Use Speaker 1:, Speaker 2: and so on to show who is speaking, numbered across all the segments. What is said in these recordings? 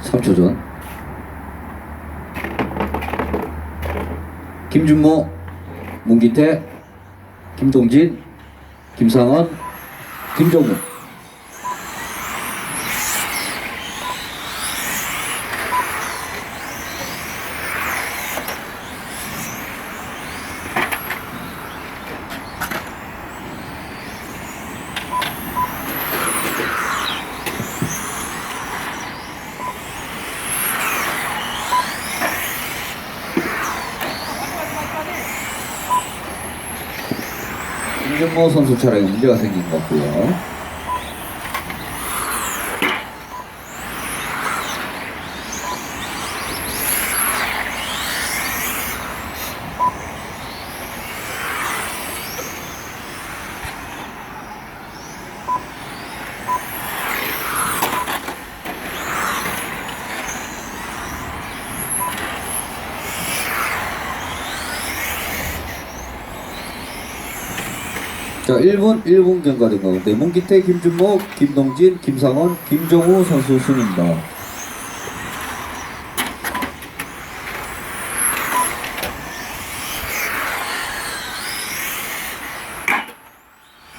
Speaker 1: 삼초 전. 김준모, 문기태, 김동진, 김상원, 김정우. 김준모 선수 차량에 문제가 생긴 것 같고요. 자, 1분 1분 경과된 가운데 문기태, 김준모, 김동진, 김상원, 김정우 선수 순입니다.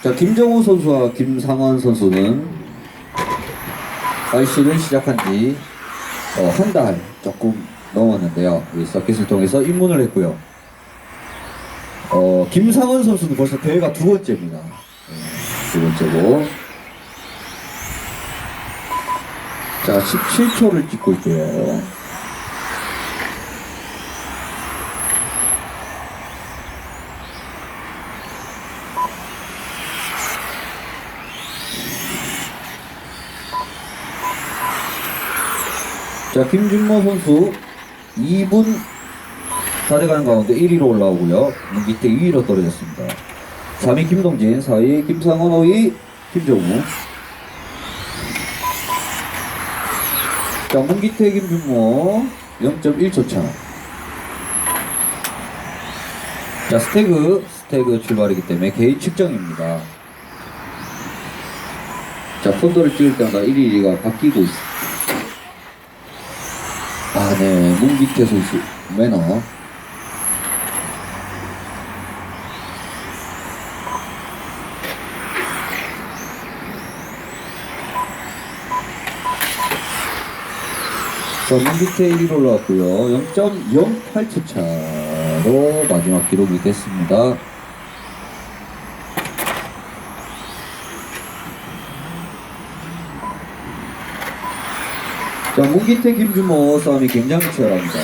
Speaker 1: 자, 김정우 선수와 김상원 선수는 IC를 시작한 지 어, 한달 조금 넘었는데요. 이 서킷을 통해서 입문을 했고요. 어, 김상원 선수는 벌써 대회가 두 번째입니다. 네, 두 번째고. 자, 17초를 찍고 있고요. 자, 김준모 선수 2분 다 돼가는 가운데 1위로 올라오고요. 밑에 2위로 떨어졌습니다. 3위 김동진, 4위 김상원, 5위 김정우. 자, 문기태, 김준모 0.1초 차. 자, 스태그, 스태그 출발이기 때문에 개인 측정입니다. 자, 폰더를 찍을 때마다 1위, 2위가 바뀌고 있습니다. 아, 네. 문기태 선수 매너. 자, 문기태 1위로 올라왔고요. 0.08초 차로 마지막 기록이 됐습니다. 자, 문기태, 김준모 싸움이 굉장히 치열합니다.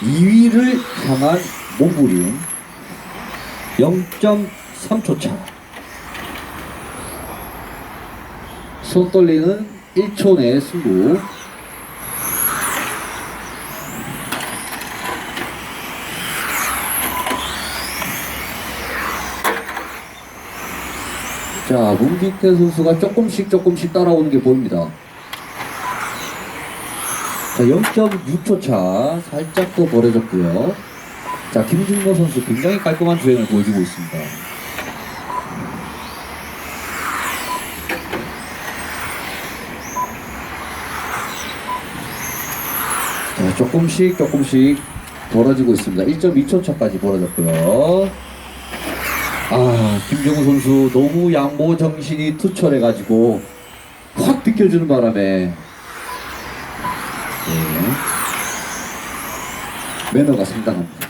Speaker 1: 2위를 향한 몸부림 0.3초 차. 손 떨리는 1초 내 승부. 자, 문기태 선수가 조금씩 조금씩 따라오는 게 보입니다. 자, 0.6초 차 살짝 더 벌어졌고요. 자, 김준모 선수 굉장히 깔끔한 주행을 보여주고 있습니다. 자, 조금씩 조금씩 벌어지고 있습니다. 1.2초 차까지 벌어졌고요. 아, 김정우 선수 너무 양보 정신이 투철해가지고 확 비껴주는 바람에 네. 매너가 상당합니다.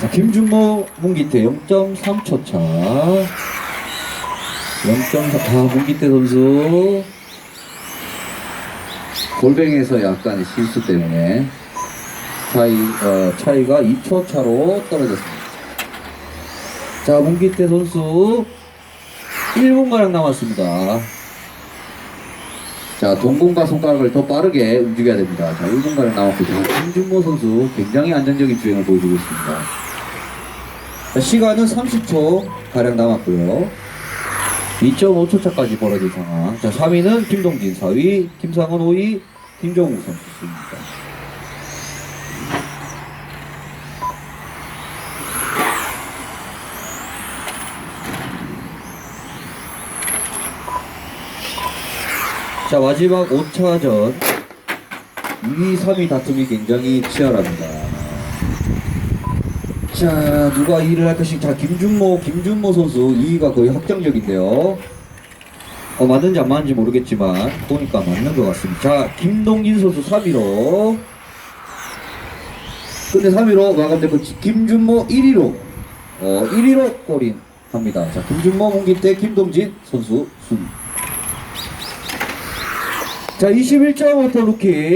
Speaker 1: 자, 김준모, 문기태 0.3초 차. 0.4, 아, 문기태 선수. 골뱅에서 약간의 실수 때문에 차이, 어, 차이가 2초 차로 떨어졌습니다. 자, 문기태 선수 1분가량 남았습니다. 자, 동공과 손가락을 더 빠르게 움직여야 됩니다. 자, 1분가량 남았고, 김준모 선수 굉장히 안정적인 주행을 보여주고 있습니다. 자, 시간은 30초 가량 남았고요. 2.5초 차까지 벌어질 상황. 자, 3위는 김동진, 4위 김상원, 5위 김정우 선수입니다. 자, 마지막 5차전. 2위, 3위 다툼이 굉장히 치열합니다. 자, 누가 2위를 할 것인지. 자, 김준모, 김준모 선수 2위가 거의 확정적인데요. 어, 맞는지 안 맞는지 모르겠지만, 보니까 맞는 것 같습니다. 자, 김동진 선수 3위로. 근데 3위로 마감됐고, 김준모 1위로, 어, 1위로 골인 합니다. 자, 김준모, 문기태, 김동진 선수 순. 자, 21점 워터 루키.